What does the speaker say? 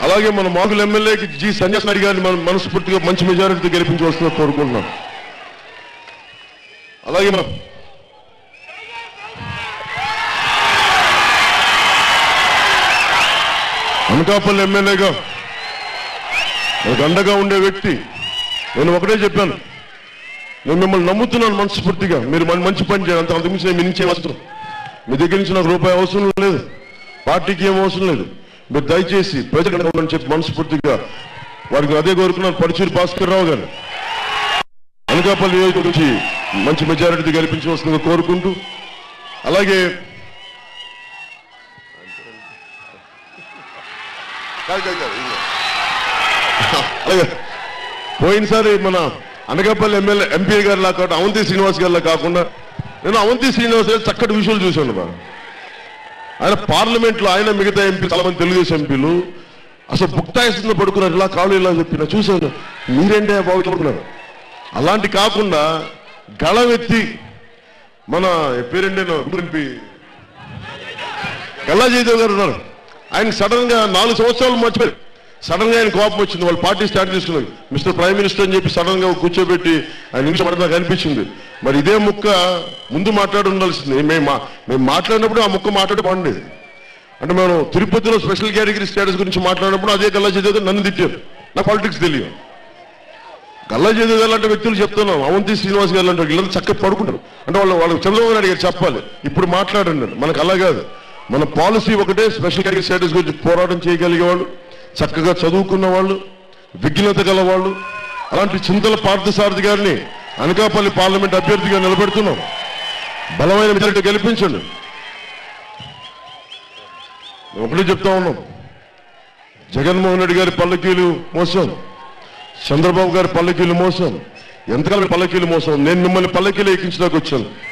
అలాగే మన మాగుల ఎమ్మెల్యేకి జి సంజయ్ గారిని మనం మనస్ఫూర్తిగా మంచి మెజారిటీతో గెలిపించవలసిన కోరుకుంటున్నాం. అలాగే మనం అనకాపల్లి ఎమ్మెల్యేగా నాకు అండగా ఉండే వ్యక్తి నేను ఒకటే చెప్పాను. నేను మిమ్మల్ని నమ్ముతున్నాను మనస్ఫూర్తిగా. మీరు మన మంచి పని చేయాలి. అంత అంతకుమించి నేను మీ నుంచే అవసరం? మీ దగ్గర నుంచి నాకు రూపాయి అవసరం లేదు. పార్టీకి ఏం అవసరం లేదు. మీరు దయచేసి ప్రజలు చెప్పి మనస్ఫూర్తిగా వారికి అదే కోరుకున్నాను. పడిచూరు భాస్కర్ రావు గారు అనకాపల్లి నియోజకవర్గం నుంచి మంచి మెజారిటీ గెలిపించవలసిందిగా కోరుకుంటూ అలాగే అలాగే పోయినసారి మన అనకాపల్లి ఎమ్మెల్యే ఎంపీ గారిలా కాకుండా అవంతి శ్రీనివాస్ గారిలా కాకుండా నేను అవంతి శ్రీనివాస్ గారి చక్కటి విషయాలు చూశాను బాగా. ఆయన పార్లమెంట్లో ఆయన మిగతా ఎంపీ చాలా మంది తెలుగుదేశం ఎంపీలు. అసలు బుక్తాయిస్తున్న పడుకున్నారు ఇలా కాళ్ళు ఇలా చెప్పిన చూశాను మీరేంటే బాబు పడుకున్నారు? అలాంటి కాకుండా గళమెత్తి మన పేరేంటి ఎంపీ? గల్లా జయదేవ్ గారు ఉన్నారు. ఆయన సడన్గా నాలుగు సంవత్సరాలు మర్చిపోయారు. సడన్గా ఆయన కోపం వచ్చింది. వాళ్ళు పార్టీ స్టార్ట్ తీసుకున్నారు మిస్టర్ ప్రైమ్ మినిస్టర్ అని చెప్పి సడన్గా కూర్చోబెట్టి ఆయన నిమిషం పడతా కనిపించింది మరి ఇదే ముక్క ముందు మాట్లాడి ఉండాల్సింది మేము మా- మేము మాట్లాడినప్పుడు ఆ ముక్క మాట్లాడి బాగుండేది. అంటే మేము తిరుపతిలో స్పెషల్ కేటగిరీ స్టేటస్ గురించి మాట్లాడినప్పుడు అదే గల్లా జయదేవ్ నన్ను తిట్టారు. నా పాలిటిక్స్ తెలియదు. గల్లా జయదేవ్ అలాంటి వ్యక్తులు చెప్తున్నాం. అవంతి శ్రీనివాస్ గారు లాంటి వీళ్ళంతా చక్కగా పడుకుంటారు. అంటే వాళ్ళు వాళ్ళకి చంద్రబాబు నాయుడు గారు చెప్పాలి. ఇప్పుడు మాట్లాడండి. మనకు అలా కాదు. మన పాలసీ ఒకటే స్పెషల్ కేటగిరీ స్టేటస్ గురించి పోరాటం చేయగలిగే వాళ్ళు చక్కగా చదువుకున్న వాళ్ళు విఘ్నత గల వాళ్ళు అలాంటి చింతల పార్థసారథి గారిని అనకాపల్లి పార్లమెంట్ అభ్యర్థిగా నిలబెడుతున్నాం. బలమైన మెజారిటీ గెలిపించండి. మేము ఒకటే చెప్తా ఉన్నాం. జగన్మోహన్ రెడ్డి గారి పల్లకీలు మోసం. చంద్రబాబు గారి పల్లకీలు మోసం. ఎంతకాలం పల్లకీలు మోసం? నేను మిమ్మల్ని పల్లకీలు ఎక్కించడానికి వచ్చాను.